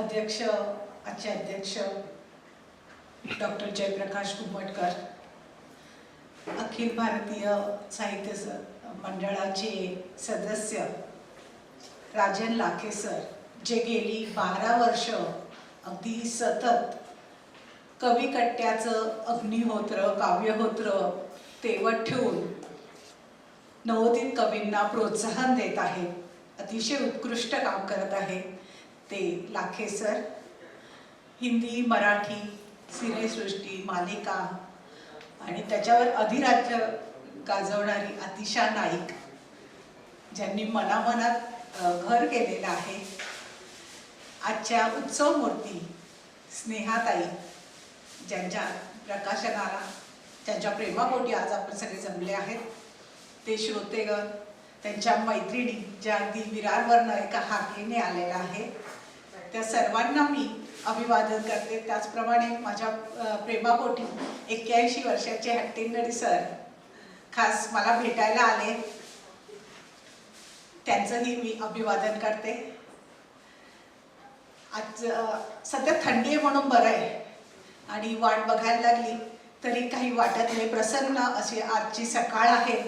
अध्यक्ष आजचे अध्यक्ष डॉक्टर जयप्रकाश कुंभटकर अखिल भारतीय साहित्य मंडळाचे सदस्य राजन लाखे सर जे गेली बारा वर्ष अगदी सतत कविकट्ट्याचं अग्निहोत्र काव्यहोत्र तेवत ठेवून नवोदित कवींना प्रोत्साहन देत आहेत अतिशय उत्कृष्ट काम करत आहेत ते लाखे सर हिंदी मराठी सिनेसृष्टी मालिका आणि त्याच्यावर अधिराज्य गाजवणारी अतिशा नाईक ज्यांनी मनामनात घर केलेलं आहे. आजच्या उत्सव मूर्ती स्नेहाताई ज्यांच्या प्रकाशनाला त्यांच्या प्रेमापोटी आज आपण सगळे जमले आहेत ते श्रोतेगण त्यांच्या मैत्रिणी ज्या अगदी विरारवरनं एका हाकेने आलेल्या आहे त्या सर्वांना मी अभिवादन करते. त्याचप्रमाणे माझ्या प्रेमापोटी एक्क्याऐंशी वर्षाचे हट्टिंगडी सर खास मला भेटायला आले. त्यांचंही मी अभिवादन करते. आज सध्या थंडी आहे म्हणून बरं आहे. आणि वाट बघायला लागली तरी काही वाटत नाही. प्रसन्न अशी आजची सकाळ आहे.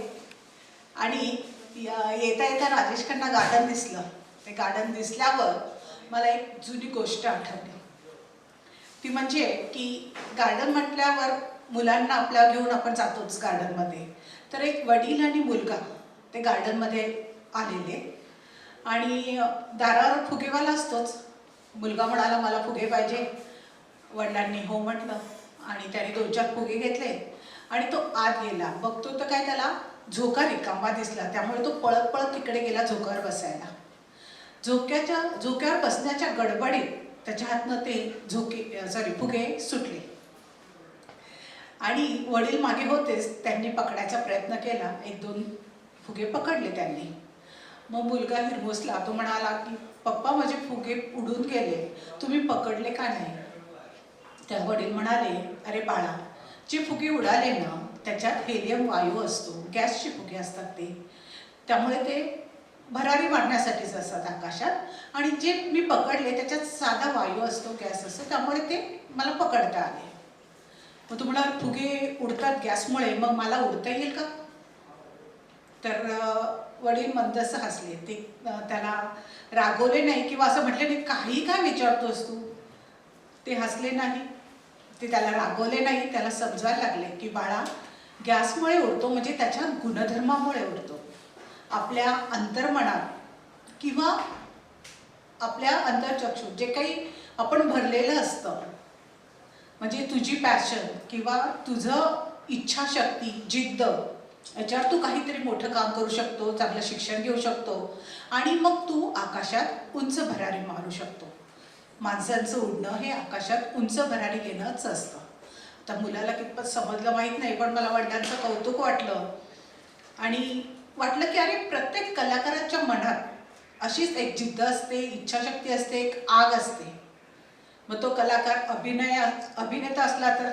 आणि येता येता राजेश खन्ना गार्डन दिसलं. ते गार्डन दिसल्यावर मला एक जुनी गोष्ट आठवली ती म्हणजे की गार्डन म्हटल्यावर मुलांना आपल्या घेऊन आपण जातोच गार्डनमध्ये तर एक वडील आणि मुलगा ते गार्डनमध्ये आलेले. आणि दारावर फुगेवाला असतोच. मुलगा म्हणाला मला फुगे पाहिजे. वडिलांनी हो म्हटलं आणि त्याने दोन चार फुगे घेतले आणि तो आत गेला. बघतो तर काय त्याला झोका रिकामा दिसला. त्यामुळे तो पळत पळत तिकडे गेला झोकावर बसायला. झोक्याच्या झोक्यावर बसण्याच्या गडबडीत त्याच्या हातनं ते झोके सॉरी फुगे सुटले. आणि वडील मागे होतेच त्यांनी पकडायचा प्रयत्न केला. एक दोन फुगे पकडले त्यांनी. मग मुलगा हिरमोसला तो म्हणाला की पप्पा माझे फुगे उडून गेले. तुम्ही पकडले का नाही? त्या वडील म्हणाले अरे बाळा जे फुगे उडाले ना त्याच्यात हेलियम वायू असतो. गॅसचे फुगे असतात ते. त्यामुळे ते भरारी मारण्यासाठीच असतात आकाशात. आणि जे मी पकडले त्याच्यात साधा वायू असतो गॅस असतो त्यामुळे ते मला पकडता आले. मग तुम्हाला फुगे उडतात गॅसमुळे मग मला उडता येईल का? तर वडील मंदस हसले. ते त्याला रागवले नाही किंवा असं म्हटले नाही काही काय विचारतोस तू? ते हसले नाही. ते त्याला रागवले नाही. त्याला समजायला लागले की बाळा गॅसमुळे उडतो म्हणजे त्याच्या गुणधर्मामुळे उडतो. आपल्या अंतर्मनात किंवा आपल्या अंतर्चक्षु जे काही आपण भरलेलं असतं म्हणजे तुझी पॅशन किंवा तुझं इच्छाशक्ती जिद्द याच्यावर तू काहीतरी मोठं काम करू शकतो चांगलं शिक्षण घेऊ शकतो आणि मग तू आकाशात उंच भरारी मारू शकतो. माणसांचं उडणं हे आकाशात उंच भरारी घेणंच असतं. आता मुलाला कितपत समजलं माहीत नाही पण मला वडिलांचं कौतुक वाटलं आणि वाटलं की अरे प्रत्येक कलाकाराच्या मनात अशीच एक जिद्द असते इच्छाशक्ती असते एक आग असते. मग तो कलाकार अभिनय अभिनेता असला तर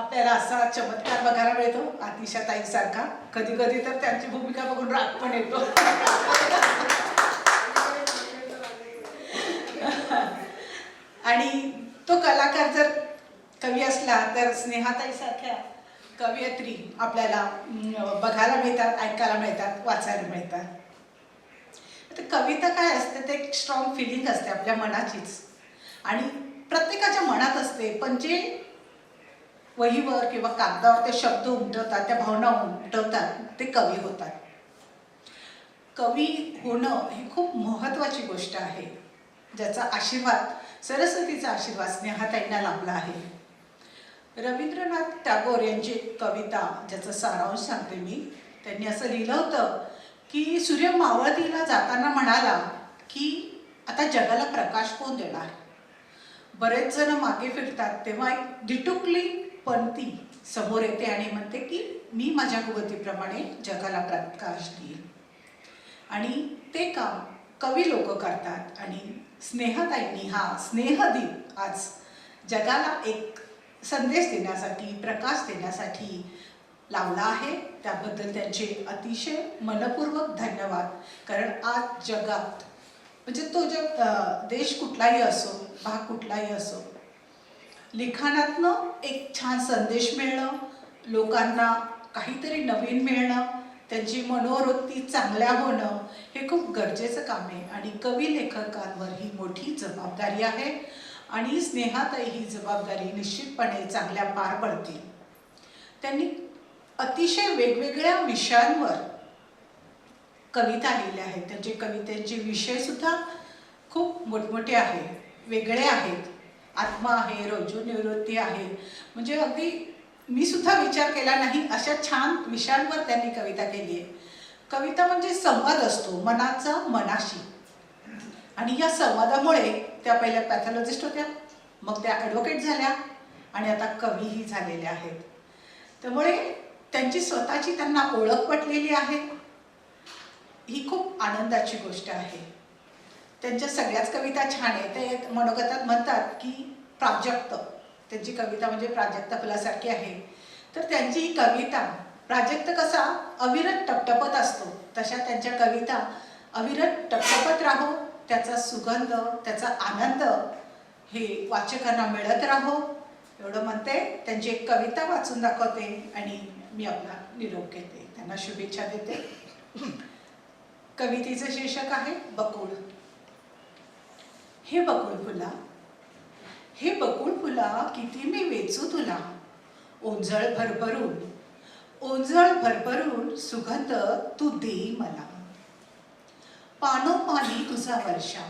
आपल्याला असा चमत्कार बघायला मिळतो आतिशाताईसारखा कधी कधी तर त्यांची भूमिका बघून राग पण येतो. आणि तो कलाकार जर कवी असला तर स्नेहाताईसारख्या कवयित्री आपल्याला बघायला मिळतात ऐकायला मिळतात वाचायला मिळतात. तर कविता काय असते ते एक स्ट्रॉंग फिलिंग असते आपल्या मनाचीच. आणि प्रत्येकाच्या मनात असते पण जे वहीवर किंवा कागदावर ते शब्द उमटवतात त्या भावना उमटवतात ते कवी होतात. कवी होणं ही खूप महत्त्वाची गोष्ट आहे ज्याचा आशीर्वाद सरस्वतीचा आशीर्वाद स्नेहाताईंना लाभला आहे. रवींद्रनाथ टागोर यांची एक कविता ज्याचा सारांश सांगते मी. त्यांनी असं लिहिलं होतं की सूर्य मावळतीला जाताना म्हणाला की आता जगाला प्रकाश कोण देणार? बरेच जण मागे फिरतात तेव्हा एक दिटुकली पंथी समोर येते आणि म्हणते की मी माझ्या कुवतीप्रमाणे जगाला प्रकाश देईल आणि ते काम कवी लोक करतात आणि स्नेहताईंनी हा स्नेहदीप आज जगाला एक संदेश देण्यासाठी प्रकाश देण्यासाठी लावला आहे. त्याबद्दल त्यांचे अतिशय मनपूर्वक धन्यवाद. कारण आज जगात म्हणजे तो जग देश कुठलाही असो भाग कुठलाही असो लिखाणातनं एक छान संदेश मिळणं लोकांना काहीतरी नवीन मिळणं त्यांची मनोवृत्ती चांगल्या होणं हे खूप गरजेचं काम आहे. आणि कवी लेखकांवर ही मोठी जबाबदारी आहे. आणि स्नेहातही ही जबाबदारी निश्चितपणे चांगल्या पार पडतील. त्यांनी अतिशय वेगवेगळ्या विषयांवर कविता लिहिल्या आहेत. त्यांचे कवितेचे विषय सुद्धा खूप मोठमोठे आहेत. वेगळे आहेत. आत्मा आहे रौद्रनिवृत्ती आहे. म्हणजे अगदी मी सुद्धा विचार केला नाही अशा छान विषयांवर त्यांनी कविता केली आहे. कविता म्हणजे संवाद असतो मनाचा मनाशी. आणि या संवादामुळे त्या पहिल्या पॅथॉलॉजिस्ट होत्या मग त्या ॲडव्होकेट झाल्या आणि आता कवीही झालेल्या आहेत. त्यामुळे त्यांची स्वतःची त्यांना ओळख पटलेली आहे. ही खूप आनंदाची गोष्ट आहे. त्यांच्या सगळ्याच कविता छान आहेत. ते मनोगतात म्हणतात की प्राजक्त. त्यांची कविता म्हणजे प्राजक्त फुलासारखी आहे. तर त्यांची ही कविता प्राजक्त कसा अविरत टपटपत असतो तशा त्यांच्या कविता अविरत टपटपत राहो त्याचा सुगंध त्याचा आनंद हे वाचकांना मिळत राहो. एवढं म्हणते त्यांची एक कविता वाचून दाखवते आणि मी आपला निरोप घेते. त्यांना शुभेच्छा देते. कवितेचं शीर्षक आहे बकुळ. हे बकुळ फुला हे बकुळ फुला किती मी वेचू तुला. ओंजळ भरभरून ओंजळ भरभरून सुगंध तू दे मला. पानोपानी तुझा वर्षाव.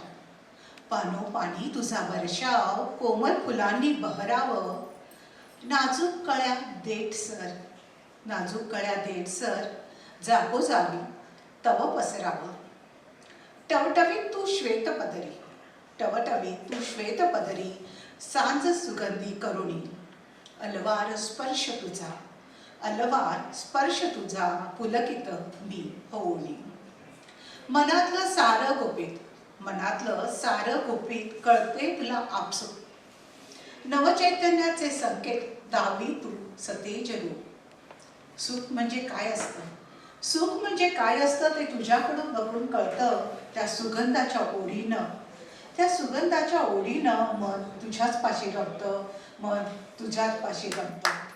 पानोपानी तुझा वर्षाव कोमल फुलांनी बहरावं. नाजूक कळ्या देठ सर नाजूक कळ्या देठ सर जागोजागी तव पसरावं. टवटवीत तू श्वेत पदरी टवटवीत तू श्वेत पदरी सांज सुगंधी करुणी. अलवार स्पर्श तुझा अलवार स्पर्श तुझा पुलकित मी होऊनी. मनातलं सारं गोपीत. मनातलं सारं गोपीत कळते तुला आपसूक. नवचैतन्याचे संकेत दावी तू सतेज रूप. सुख म्हणजे काय असतं? सुख म्हणजे काय असतं ते तुझ्याकडून बघून कळतं त्या सुगंधाच्या ओढीनं. त्या सुगंधाच्या ओढीनं मन तुझ्याच पाशी रमतं मन तुझ्याच पाशी रमतं.